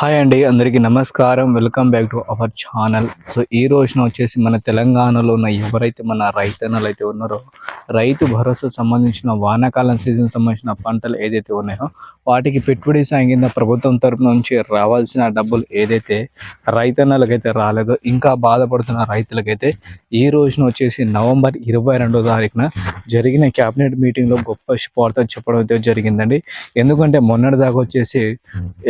Hi అండి అందరికీ నమస్కారం. Welcome back to our channel. So ఈ రోజున వచ్చేసి మన తెలంగాణలో ఉన్న ఎవరైతే మన రైతన్నలు అయితే ఉన్నారో రైతు భరోసా సంబంధించిన వానాకాలం సీజన్ సంబంధించిన పంటలు ఏదైతే ఉన్నాయో వాటికి పెట్టుబడి సాయం కింద ప్రభుత్వం తరపు నుంచి రావాల్సిన డబ్బులు ఏదైతే రైతన్నలకైతే రాలేదో ఇంకా బాధపడుతున్న రైతులకైతే ఈ రోజున వచ్చేసి నవంబర్ ఇరవై రెండో తారీఖున జరిగిన క్యాబినెట్ మీటింగ్లో గొప్ప శుభార్త చెప్పడం అయితే జరిగిందండి. ఎందుకంటే మొన్నటి దాకా వచ్చేసి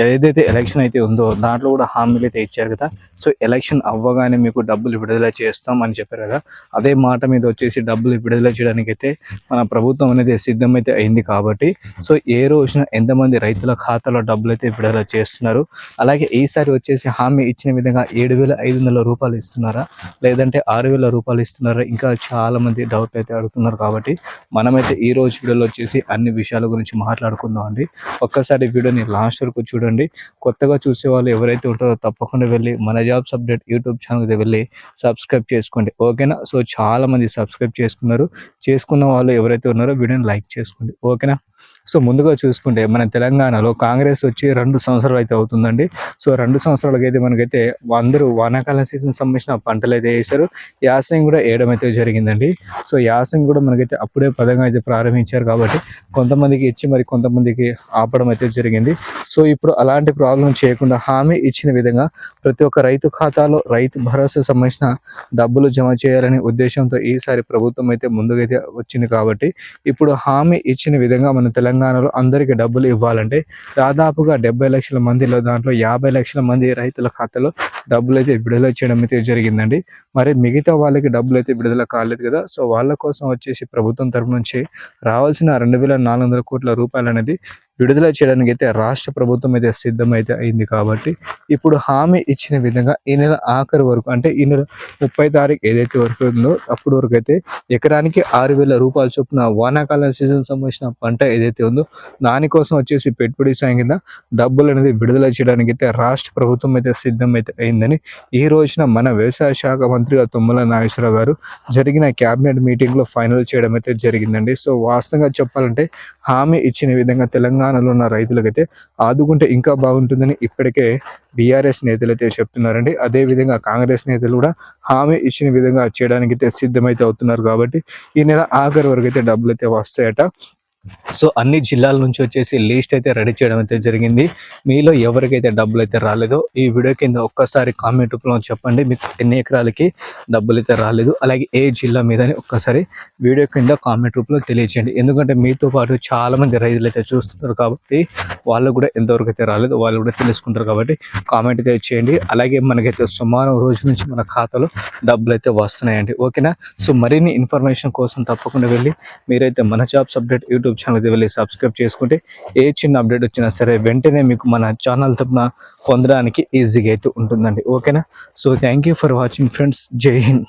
ఏదైతే ఎలక్షన్ అయితే ఉందో దాంట్లో కూడా హామీలు అయితే ఇచ్చారు కదా. సో ఎలక్షన్ అవ్వగానే మీకు డబ్బులు విడుదల చేస్తాం అని చెప్పారు కదా. అదే మాట మీద వచ్చేసి డబ్బులు విడుదల చేయడానికి అయితే మన ప్రభుత్వం అనేది సిద్ధమైతే అయింది కాబట్టి సో ఏ రోజున ఎంతమంది రైతుల ఖాతాలో డబ్బులు అయితే విడుదల చేస్తున్నారు అలాగే ఈసారి వచ్చేసి హామీ ఇచ్చిన విధంగా ఏడు వేల ఐదు వందల రూపాయలు ఇస్తున్నారా లేదంటే ఆరు వేల రూపాయలు ఇస్తున్నారా ఇంకా చాలా మంది డౌట్ అయితే అడుగుతున్నారు కాబట్టి మనమైతే ఈ రోజు వీడియోలో వచ్చేసి అన్ని విషయాల గురించి మాట్లాడుకుందాం అండి. ఒక్కసారి వీడియోని లాస్ట్ వరకు చూడండి. కొత్తగా చూసే వాళ్ళు ఎవరైతే ఉంటారో తప్పకుండా వెళ్ళి మన జాబ్స్ అప్డేట్ యూట్యూబ్ ఛానల్కి వెళ్ళి సబ్స్క్రైబ్ చేసుకోండి. ఓకేనా? సో చాలా మంది సబ్స్క్రైబ్ చేసుకున్నారు. చేసుకున్న వాళ్ళు ఎవరైతే ఉన్నారో వీడియోని లైక్ చేసుకోండి. ఓకేనా? సో ముందుగా చూసుకుంటే మన తెలంగాణలో కాంగ్రెస్ వచ్చి రెండు సంవత్సరాలు అయితే అవుతుందండి. సో రెండు సంవత్సరాలకి అయితే మనకైతే అందరూ వానాకాల సీజన్ సంబంధించిన పంటలు అయితే వేశారు. యాసం కూడా వేయడం అయితే జరిగిందండి. సో యాసం కూడా మనకైతే అప్పుడే పదంగా అయితే ప్రారంభించారు కాబట్టి కొంతమందికి ఇచ్చి మరి కొంతమందికి ఆపడం అయితే జరిగింది. సో ఇప్పుడు అలాంటి ప్రాబ్లం చేయకుండా హామీ ఇచ్చిన విధంగా ప్రతి ఒక్క రైతు ఖాతాలో రైతు భరోసా సంబంధించిన డబ్బులు జమ చేయాలనే ఉద్దేశంతో ఈసారి ప్రభుత్వం అయితే ముందుకైతే వచ్చింది కాబట్టి ఇప్పుడు హామీ ఇచ్చిన విధంగా మన తెలంగాణ తెలంగాణలో అందరికీ డబ్బులు ఇవ్వాలంటే దాదాపుగా డెబ్బై లక్షల మందిలో దాంట్లో యాభై లక్షల మంది రైతుల ఖాతాలో డబ్బులు అయితే విడుదల చేయడం అయితే జరిగిందండి. మరి మిగతా వాళ్ళకి డబ్బులు అయితే విడుదల కాలేదు కదా. సో వాళ్ళ కోసం వచ్చేసి ప్రభుత్వం తరపు నుంచి రావాల్సిన రెండు వేల నాలుగు వందల కోట్ల రూపాయలు అనేది విడుదల చేయడానికి అయితే రాష్ట్ర ప్రభుత్వం అయితే సిద్ధమైతే అయింది కాబట్టి ఇప్పుడు హామీ ఇచ్చిన విధంగా ఈ నెల ఆఖరి వరకు అంటే ఈ నెల ముప్పై తారీఖు ఏదైతే వరకు ఉందో అప్పుడు వరకు అయితే ఎకరానికి ఆరు వేల రూపాయల చొప్పున వానాకాలం సీజన్ సంబంధించిన పంట ఏదైతే ఉందో దానికోసం వచ్చేసి పెట్టుబడి సాయం కింద డబ్బులు అనేది విడుదల చేయడానికి అయితే రాష్ట్ర ప్రభుత్వం అయితే సిద్ధం అయితే అయిందని ఈ రోజున మన వ్యవసాయ శాఖ మంత్రిగా తుమ్మల నాగేశ్వరరావు గారు జరిగిన క్యాబినెట్ మీటింగ్లో ఫైనల్ చేయడం అయితే జరిగిందండి. సో వాస్తవంగా చెప్పాలంటే హామీ ఇచ్చిన విధంగా తెలంగాణ తెలంగాణలో ఉన్న రైతులకైతే ఆదుకుంటే ఇంకా బాగుంటుందని ఇప్పటికే బీఆర్ఎస్ నేతలు అయితే చెప్తున్నారండి. అదే విధంగా కాంగ్రెస్ నేతలు కూడా హామీ ఇచ్చిన విధంగా చేయడానికి అయితే సిద్ధమైతే అవుతున్నారు కాబట్టి ఈ నెల ఆఖరి వరకు అయితే డబ్బులు అయితే వస్తాయట. సో అన్ని జిల్లాల నుంచి వచ్చేసి లిస్ట్ అయితే రెడీ చేయడం అయితే జరిగింది. మీలో ఎవరికైతే డబ్బులు అయితే రాలేదో ఈ వీడియో కింద ఒక్కసారి కామెంట్ రూపంలో చెప్పండి. మీకు ఎన్ని ఎకరాలకి డబ్బులు అయితే రాలేదు. అలాగే ఏ జిల్లా మీద అని ఒక్కసారి వీడియో కింద కామెంట్ రూపంలో తెలియజేయండి. ఎందుకంటే మీతో పాటు చాలామంది రైతులు అయితే చూస్తున్నారు కాబట్టి వాళ్ళు కూడా ఎంతవరకు అయితే రాలేదు వాళ్ళు కూడా తెలుసుకుంటారు కాబట్టి కామెంట్ అయితే చేయండి. అలాగే మనకైతే సుమారు రోజు నుంచి మన ఖాతాలో డబ్బులు అయితే వస్తున్నాయండి. ఓకేనా? సో మరిన్ని ఇన్ఫర్మేషన్ కోసం తప్పకుండా వెళ్ళి మీరైతే మన జాబ్స్ అప్డేట్ యూట్యూబ్ ఛానల్కి వెళ్ళి సబ్స్క్రైబ్ చేసుకుంటే ఏ చిన్న అప్డేట్ వచ్చినా సరే వెంటనే మీకు మన ఛానల్ తప్పున పొందడానికి ఈజీగా అయితే ఉంటుందండి. ఓకేనా? So thank you for watching friends జై హింద్